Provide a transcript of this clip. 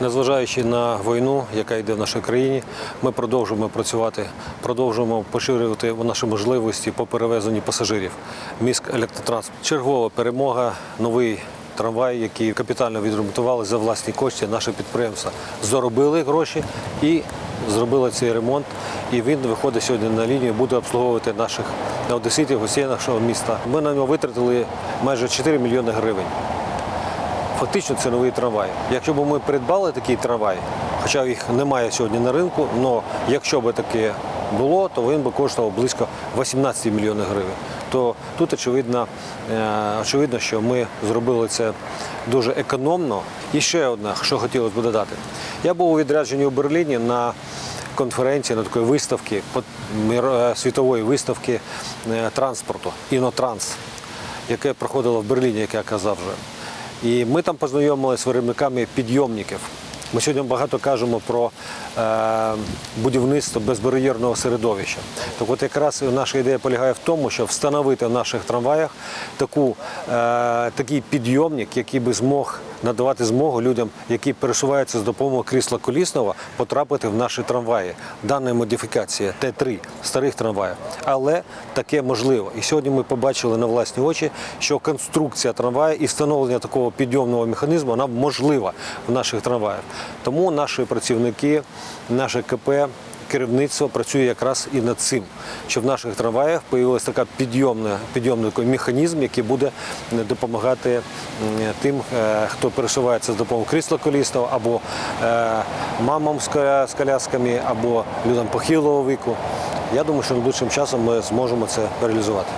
Незважаючи на війну, яка йде в нашій країні, ми продовжуємо працювати, продовжуємо поширювати наші можливості по перевезенню пасажирів. Міськ електротранспорт. Чергова перемога, новий трамвай, який капітально відремонтували за власні кошти. Наші підприємства заробили гроші і зробили цей ремонт. І він виходить сьогодні на лінію, буде обслуговувати наших одеситів, гостей нашого міста. Ми на нього витратили майже 4 мільйони гривень. Фактично це новий трамвай. Якщо б ми придбали такий трамвай, хоча їх немає сьогодні на ринку, але якщо б таке було, то він би коштував близько 18 мільйонів гривень. То тут очевидно, е, очевидно, що ми зробили це дуже економно. І ще одне, що хотілося б додати. Я був у відрядженні у Берліні на конференції, на такої виставки, е, світової виставки е, транспорту, Інотранс, яке проходило в Берліні, як я казав вже. І ми там познайомилися з виробниками підйомників. Ми сьогодні багато кажемо про е, будівництво безбар'єрного середовища. Так от якраз наша ідея полягає в тому, щоб встановити в наших трамваях таку, е, такий підйомник, який би змог надавати змогу людям, які пересуваються з допомогою крісла колісного, потрапити в наші трамваї. Дана модифікація Т3 старих трамваїв. Але таке можливо. І сьогодні ми побачили на власні очі, що конструкція трамваю і встановлення такого підйомного механізму вона можлива в наших трамваях. Тому наші працівники, наше КП. Керівництво працює якраз і над цим, що в наших трамваях появилася така підйомна, підйомний механізм, який буде допомагати тим, е, хто пересувається з допомогою крісла колісного, або е, мамам з колясками, або людям похилого віку. Я думаю, що найближчим часом ми зможемо це реалізувати.